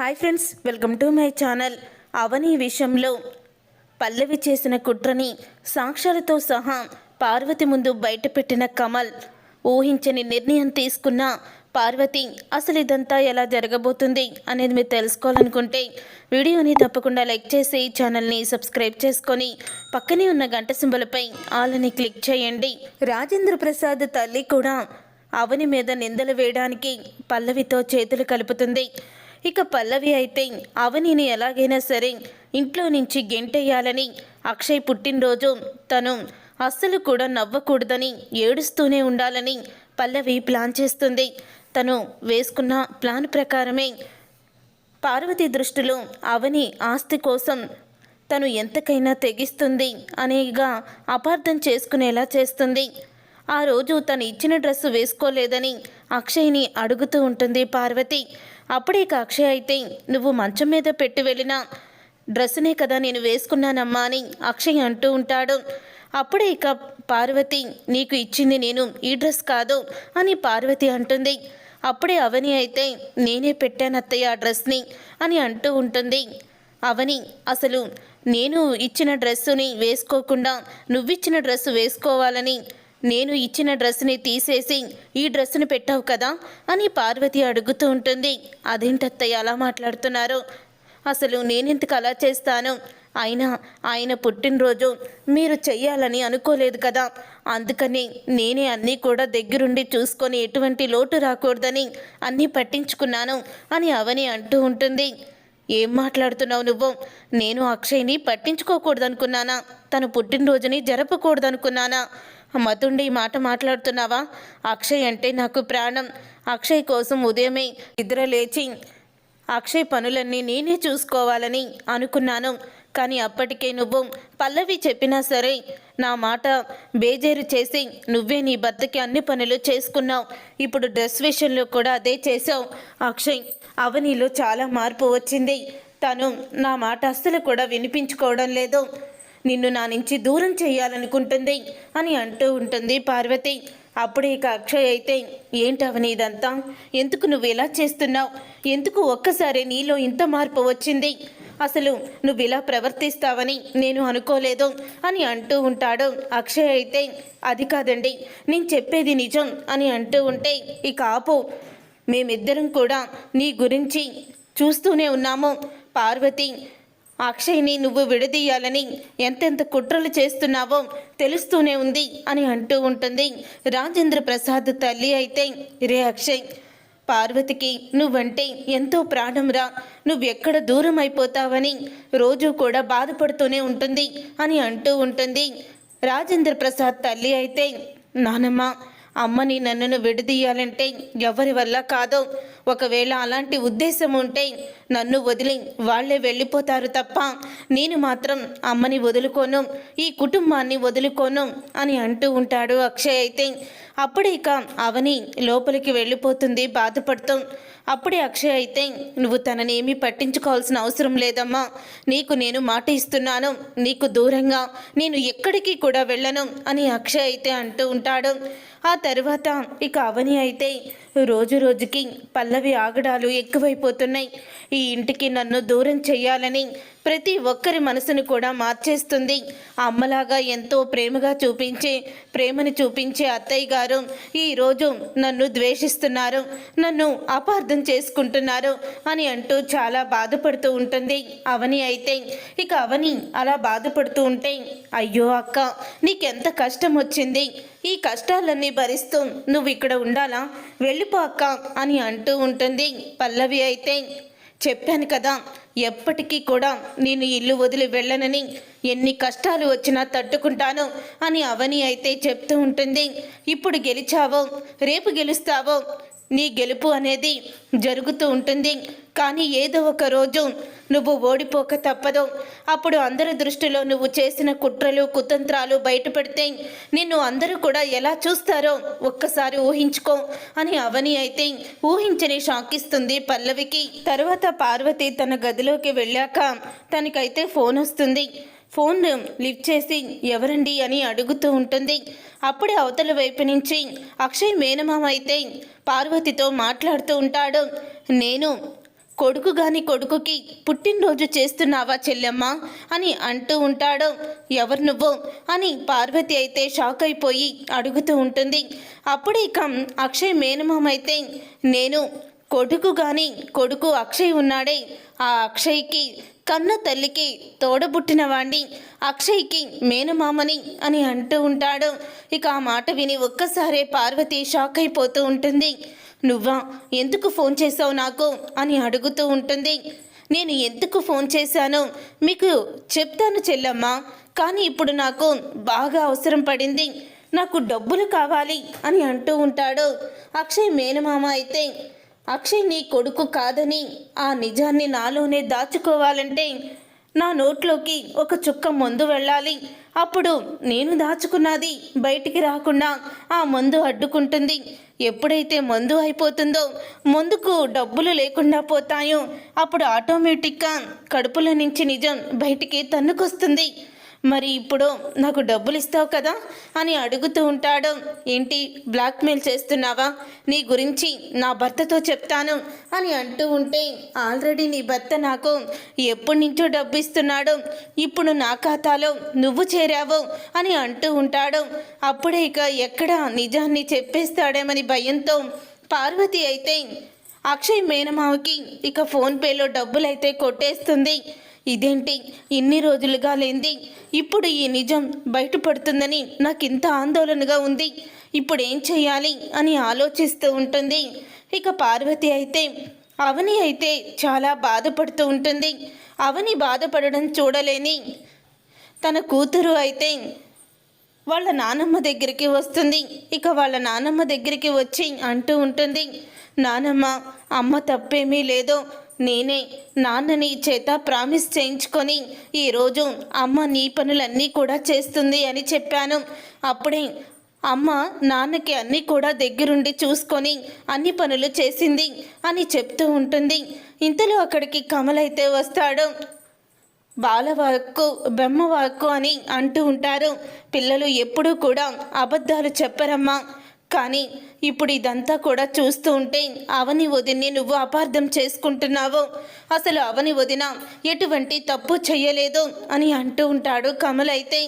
Hi friends welcome to my channel. Avani విషయంలో పల్లవి చేసిన కుట్రని సాక్ష్యాలతో సహా పార్వతి ముందు బయటపెట్టిన కమల్ ఊహించని నిర్ణయం తీసుకున్న పార్వతి అసలు ఇదంతా ఎలా జరగబోతుంది? అనేది మీరు తెలుసుకోవాలనుకుంటే వీడియోని తప్పకుండా లైక్ చేసి ఛానల్ని సబ్స్క్రైబ్ చేసుకొని పక్కనే ఉన్న గంట సింబలపై ఆలని క్లిక్ చేయండి. రాజేంద్ర ప్రసాద్ తల్లి కూడా అవని మీద నిందలు వేయడానికి పల్లవితో చేతులు కలుపుతుంది. ఇక పల్లవి అయితే అవనిని ఎలాగైనా సరే ఇంట్లో నుంచి గెంటేయాలని అక్షయ్ పుట్టినరోజు తను అస్సలు కూడా నవ్వకూడదని ఏడుస్తూనే ఉండాలని పల్లవి ప్లాన్ చేస్తుంది. తను వేసుకున్న ప్లాన్ ప్రకారమే పార్వతి దృష్టిలో అవని ఆస్తి కోసం తను ఎంతకైనా తెగిస్తుంది అనేగా అపార్థం చేసుకునేలా చేస్తుంది. ఆ రోజు తను ఇచ్చిన డ్రెస్సు వేసుకోలేదని అక్షయ్ని అడుగుతూ ఉంటుంది పార్వతి. అప్పుడే ఇక అక్షయ్ అయితే నువ్వు మంచం మీద పెట్టి వెళ్ళిన డ్రెస్సునే కదా నేను వేసుకున్నానమ్మా అని అక్షయ్ అంటూ ఉంటాడు. అప్పుడే ఇక పార్వతి నీకు ఇచ్చింది నేను ఈ డ్రెస్ కాదు అని పార్వతి అంటుంది. అప్పుడే అవని అయితే నేనే పెట్టాను అత్తయ్య ఆ డ్రెస్ని అని అంటూ ఉంటుంది. అవని అసలు నేను ఇచ్చిన డ్రెస్సుని వేసుకోకుండా నువ్విచ్చిన డ్రెస్సు వేసుకోవాలని నేను ఇచ్చిన డ్రెస్ని తీసేసి ఈ డ్రెస్సుని పెట్టావు కదా? అని పార్వతి అడుగుతూ ఉంటుంది. అదేంటత్తయ్య అలా మాట్లాడుతున్నారు? అసలు నేనెందుకు అలా చేస్తాను? అయినా ఆయన పుట్టినరోజు మీరు చెయ్యాలని అనుకోలేదు కదా. అందుకని నేనే అన్నీ కూడా దగ్గరుండి చూసుకొని ఎటువంటి లోటు రాకూడదని అన్నీ పట్టించుకున్నాను అని అవని అంటూ ఉంటుంది. ఏం మాట్లాడుతున్నావు నువ్వు? నేను అక్షయ్ని పట్టించుకోకూడదనుకున్నానా? తన పుట్టినరోజుని జరపకూడదనుకున్నానా? మతుండి ఈ మాట మాట్లాడుతున్నావా? అక్షయ్ అంటే నాకు ప్రాణం. అక్షయ్ కోసం ఉదయమే నిద్ర లేచి అక్షయ్ పనులన్నీ నేనే చూసుకోవాలని అనుకున్నాను. కానీ అప్పటికే నువ్వు పల్లవి చెప్పినా సరే నా మాట బేజేరు చేసి నువ్వే నీ భర్తకి అన్ని పనులు చేసుకున్నావు. ఇప్పుడు డ్రెస్ విషయంలో కూడా అదే చేసావు అక్షయ్ అవనిలో చాలా మార్పు వచ్చింది. తను నా మాట అస్సలు కూడా వినిపించుకోవడం లేదు. నిన్ను నా నుంచి దూరం చేయాలనుకుంటుంది అని అంటూ ఉంటుంది పార్వతి. అప్పుడే ఇక అక్షయ్ అయితే ఏంటవని ఇదంతా? ఎందుకు నువ్వు ఇలా చేస్తున్నావు? ఎందుకు ఒక్కసారి నీలో ఇంత మార్పు వచ్చింది? అసలు నువ్వు ఇలా ప్రవర్తిస్తావని నేను అనుకోలేదు అని అంటూ ఉంటాడు అక్షయ్ అయితే. అది కాదండి నేను చెప్పేది నిజం అని అంటూ ఉంటే ఇక ఆపు. మేమిద్దరం కూడా నీ గురించి చూస్తూనే ఉన్నాము. పార్వతి అక్షయ్ని నువ్వు విడదీయాలని ఎంతెంత కుట్రలు చేస్తున్నావో తెలుస్తూనే ఉంది అని అంటూ ఉంటుంది. రాజేంద్ర ప్రసాద్ తల్లి అయితే రే అక్షయ్ పార్వతికి నువ్వంటే ఎంతో ప్రాణంరా నువ్వెక్కడ దూరం అయిపోతావని రోజు కూడా బాధపడుతూనే ఉంటుంది అని అంటూ ఉంటుంది. రాజేంద్ర ప్రసాద్ తల్లి అయితే నానమ్మ అమ్మని నన్ను విడదీయాలంటే ఎవరి వల్ల కాదో ఒకవేళ అలాంటి ఉద్దేశం ఉంటే నన్ను వదిలి వాళ్ళే వెళ్ళిపోతారు తప్ప నేను మాత్రం అమ్మని వదులుకోను ఈ కుటుంబాన్ని వదులుకోను అని అంటూ ఉంటాడు అక్షయ్ అయితే. అప్పుడే ఇక అవని లోపలికి వెళ్ళిపోతుంది బాధపడుతూ. అప్పుడే అక్షయ్ అయితే నువ్వు తనని ఏమీ పట్టించుకోవాల్సిన అవసరం లేదమ్మా. నీకు నేను మాట ఇస్తున్నాను. నీకు దూరంగా నేను ఎక్కడికి కూడా వెళ్ళను అని అక్షయ్ అయితే అంటూ ఉంటాడు. ఆ తర్వాత ఇక అవని అయితే రోజు రోజుకి పల్లవి ఆగడాలు ఎక్కువైపోతున్నాయి. ఈ ఇంటికి నన్ను దూరం చేయాలని ప్రతి ఒక్కరి మనసును కూడా మార్చేస్తుంది. అమ్మలాగా ఎంతో ప్రేమగా చూపించే ప్రేమని చూపించే అత్తయ్య గారు ఈరోజు నన్ను ద్వేషిస్తున్నారు. నన్ను అపార్థం చేసుకుంటున్నారు అని అంటూ చాలా బాధపడుతూ ఉంటుంది. అవని అయితే ఇక అవని అలా బాధపడుతూ ఉంటే అయ్యో అక్క నీకెంత కష్టం వచ్చింది. ఈ కష్టాలన్నీ భరిస్తూ నువ్వు ఇక్కడ ఉండాలా? వెళ్ళి అక్క అని అంటూ ఉంటుంది. పల్లవి అయితే చెప్పాను కదా ఎప్పటికీ కూడా నేను ఇల్లు వదిలి వెళ్ళనని ఎన్ని కష్టాలు వచ్చినా తట్టుకుంటాను అని అవని అయితే చెప్తూ ఉంటుంది. ఇప్పుడు గెలిచావో రేపు గెలుస్తావో నీ గెలుపు అనేది జరుగుతూ ఉంటుంది. కానీ ఏదో ఒక రోజు నువ్వు ఓడిపోక తప్పదు. అప్పుడు అందరి దృష్టిలో నువ్వు చేసిన కుట్రలు కుతంత్రాలు బయటపెడితే నిన్ను అందరూ కూడా ఎలా చూస్తారో ఒక్కసారి ఊహించుకో అని అవని అయితే ఊహించని షాకిస్తుంది పల్లవికి. తర్వాత పార్వతి తన గదిలోకి వెళ్ళాక తనకైతే ఫోన్ వస్తుంది. ఫోన్ లిఫ్ట్ చేసి ఎవరండి అని అడుగుతూ ఉంటుంది. అప్పుడే అవతల వైపు నుంచి అక్షయ్ మేనమామ అయితే పార్వతితో మాట్లాడుతూ ఉంటాడు. నేను కొడుకు గాని కొడుకుకి పుట్టినరోజు చేస్తున్నావా చెల్లెమ్మ? అని అంటూ ఉంటాడు. ఎవరు నువ్వు? అని పార్వతి అయితే షాక్ అయిపోయి అడుగుతూ ఉంటుంది. అప్పుడు ఇక అక్షయ్ మేనమామైతే అయితే నేను కొడుకు గాని కొడుకు అక్షయ్ ఉన్నాడే. ఆ అక్షయ్కి కన్న తల్లికి తోడబుట్టిన వాణ్ణి అక్షయ్కి మేనమామని అని అంటూ ఉంటాడు. ఇక ఆ మాట విని ఒక్కసారే పార్వతి షాక్ అయిపోతూ ఉంటుంది. నువ్వా? ఎందుకు ఫోన్ చేసావు నాకు? అని అడుగుతూ ఉంటుంది. నేను ఎందుకు ఫోన్ చేశాను? మీకు చెప్తాను చెల్లమ్మ. కానీ ఇప్పుడు నాకు బాగా అవసరం పడింది. నాకు డబ్బులు కావాలి అని అంటూ ఉంటాడు. అక్షయ్ మేనమామ అయితే అక్షయ్ నీ కొడుకు కాదని ఆ నిజాన్ని నాలోనే దాచుకోవాలంటే నా నోట్లోకి ఒక చుక్క మందు వెళ్ళాలి. అప్పుడు నేను దాచుకున్నది బయటికి రాకుండా ఆ మందు అడ్డుకుంటుంది. ఎప్పుడైతే మందు అయిపోతుందో ముందుకు డబ్బులు లేకుండా పోతాయో అప్పుడు ఆటోమేటిక్గా కడుపులో నుంచి నిజం బయటికి తన్నుకొస్తుంది. మరి ఇప్పుడు నాకు డబ్బులు ఇస్తావు కదా అని అడుగుతూ ఉంటాడు. ఏంటి బ్లాక్మెయిల్ చేస్తున్నావా? నీ గురించి నా భర్తతో చెప్తాను అని అంటూ ఉంటే ఆల్రెడీ నీ భర్త నాకు ఎప్పటి నుంచో డబ్బు ఇస్తున్నాడు. ఇప్పుడు నా ఖాతాలో నువ్వు చేరావు అని అంటూ ఉంటాడు. అప్పుడే ఇక ఎక్కడ నిజాన్ని చెప్పేస్తాడేమని భయంతో పార్వతి అయితే అక్షయ్ మేనమావకి ఇక ఫోన్పేలో డబ్బులైతే కొట్టేస్తుంది. ఇదేంటి? ఇన్ని రోజులుగా లేంది ఇప్పుడు ఈ నిజం బయటపడుతుందని నాకు ఇంత ఆందోళనగా ఉంది. ఇప్పుడు ఏం చేయాలి అని ఆలోచిస్తూ ఉంటుంది. ఇక పార్వతి అయితే అవని అయితే చాలా బాధపడుతూ ఉంటుంది. అవని బాధపడడం చూడలేని తన కూతురు అయితే వాళ్ళ నానమ్మ దగ్గరికి వస్తుంది. ఇక వాళ్ళ నానమ్మ దగ్గరికి వచ్చి అంటూ ఉంటుంది నానమ్మ అమ్మ తప్పేమీ లేదో. నేనే నాన్నని చేత ప్రామిస్ చేయించుకొని ఈరోజు అమ్మ నీ పనులన్నీ కూడా చేస్తుంది అని చెప్పాను. అప్పుడే అమ్మ నాన్నకి అన్నీ కూడా దగ్గరుండి చూసుకొని అన్ని పనులు చేసింది అని చెప్తూ ఉంటుంది. ఇంతలో అక్కడికి కమలైతే వస్తాడు. బాలవాక్కు బ్రహ్మవాక్కు అని అంటూ ఉంటారు. పిల్లలు ఎప్పుడూ కూడా అబద్ధాలు చెప్పరమ్మా. కానీ ఇప్పుడు ఇదంతా కూడా చూస్తూ ఉంటే అవని వదిన్ని నువ్వు అపార్థం చేసుకుంటున్నావు. అసలు అవని వదిన ఎటువంటి తప్పు చేయలేదు అని అంటూ ఉంటాడు కమల్ అయితే.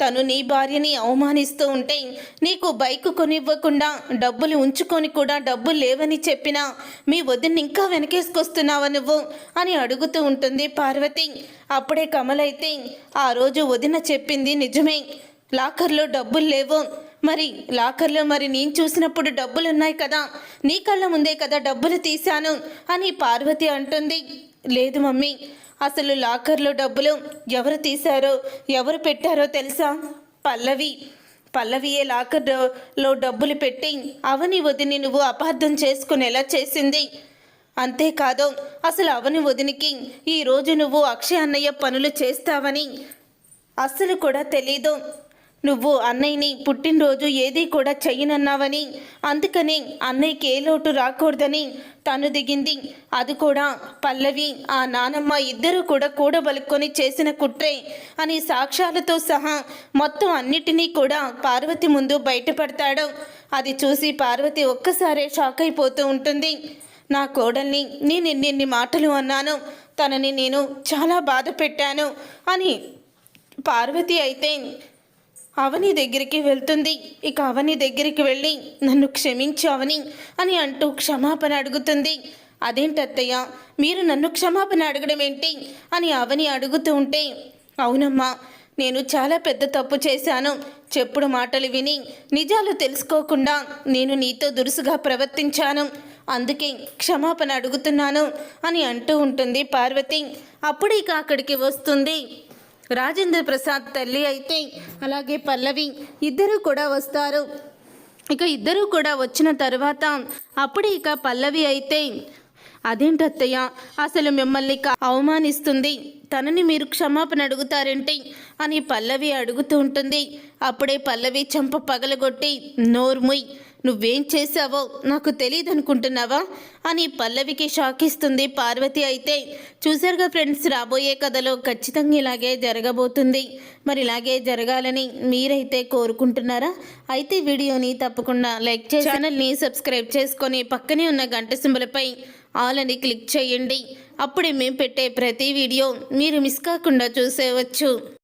తను నీ భార్యని అవమానిస్తూ ఉంటే నీకు బైక్ కొనివ్వకుండా డబ్బులు ఉంచుకొని కూడా డబ్బులు లేవని చెప్పినా మీ వదిన్ని ఇంకా వెనకేసుకొస్తున్నావా నువ్వు? అని అడుగుతూ ఉంటుంది పార్వతి. అప్పుడే కమలైతే ఆ రోజు వదిన చెప్పింది నిజమే. లాకర్లో డబ్బులు లేవు. మరి లాకర్లో మరి నేను చూసినప్పుడు డబ్బులు ఉన్నాయి కదా? నీ కళ్ళ ముందే కదా డబ్బులు తీశాను అని పార్వతి అంటుంది. లేదు మమ్మీ అసలు లాకర్లో డబ్బులు ఎవరు తీశారో ఎవరు పెట్టారో తెలుసా? పల్లవి పల్లవియే లాకర్లో డబ్బులు పెట్టి అవని వదిని నువ్వు అపార్థం చేసుకునేలా చేసింది. అంతేకాదు అసలు అవని వదినికి ఈరోజు నువ్వు అక్షయ అన్నయ్య పనులు చేస్తావని అస్సలు కూడా తెలీదు. నువ్వు అన్నయ్యని పుట్టినరోజు ఏది కూడా చెయ్యనన్నావని? అందుకని అన్నయ్యకి ఏ లోటు రాకూడదని తను దిగింది. అది కూడా పల్లవి ఆ నానమ్మ ఇద్దరు కూడా కూడబలుక్కొని చేసిన కుట్రే అని సాక్ష్యాలతో సహా మొత్తం అన్నిటినీ కూడా పార్వతి ముందు బయటపడతాడు. అది చూసి పార్వతి ఒక్కసారే షాక్ అయిపోతూ ఉంటుంది. నా కోడల్ని నేను ఎన్నెన్ని మాటలు అన్నాను తనని నేను చాలా బాధ పెట్టాను అని. పార్వతి అయితే అవని దగ్గరికి వెళ్తుంది. ఇక అవని దగ్గరికి వెళ్ళి నన్ను క్షమించు అవని అని అంటూ క్షమాపణ అడుగుతుంది. అదేంటత్తయ్య మీరు నన్ను క్షమాపణ అడగడం ఏంటి? అని అవని అడుగుతూ ఉంటే అవునమ్మా నేను చాలా పెద్ద తప్పు చేశాను. చెప్పుడు మాటలు విని నిజాలు తెలుసుకోకుండా నేను నీతో దురుసుగా ప్రవర్తించాను. అందుకే క్షమాపణ అడుగుతున్నాను అని అంటూ ఉంటుంది పార్వతి. అప్పుడు ఇక అక్కడికి వస్తుంది. రాజేంద్ర ప్రసాద్ తల్లి అయితే అలాగే పల్లవి ఇద్దరు కూడా వస్తారు. ఇక ఇద్దరు కూడా వచ్చిన తర్వాత అప్పుడు ఇక పల్లవి అయితే అదేంటత్తయ్య అసలు మిమ్మల్ని అవమానిస్తుంది. తనని మీరు క్షమాపణ అడుగుతారంటే అని పల్లవి అడుగుతూ ఉంటుంది. అప్పుడే పల్లవి చెంప పగలగొట్టి నోర్ముయ్ నువ్వేం చేశావో నాకు తెలియదు అనుకుంటున్నావా అని పల్లవికి షాక్ ఇస్తుంది పార్వతి అయితే. చూసారుగా ఫ్రెండ్స్ రాబోయే కథలో ఖచ్చితంగా ఇలాగే జరగబోతుంది. మరి ఇలాగే జరగాలని మీరైతే కోరుకుంటున్నారా? అయితే వీడియోని తప్పకుండా లైక్ చేసి ఛానల్ని సబ్స్క్రైబ్ చేసుకొని పక్కనే ఉన్న గంట సింబలపై ఆల్ అని క్లిక్ చేయండి. అప్పుడే మేము పెట్టే ప్రతి వీడియో మీరు మిస్ కాకుండా చూసేవచ్చు.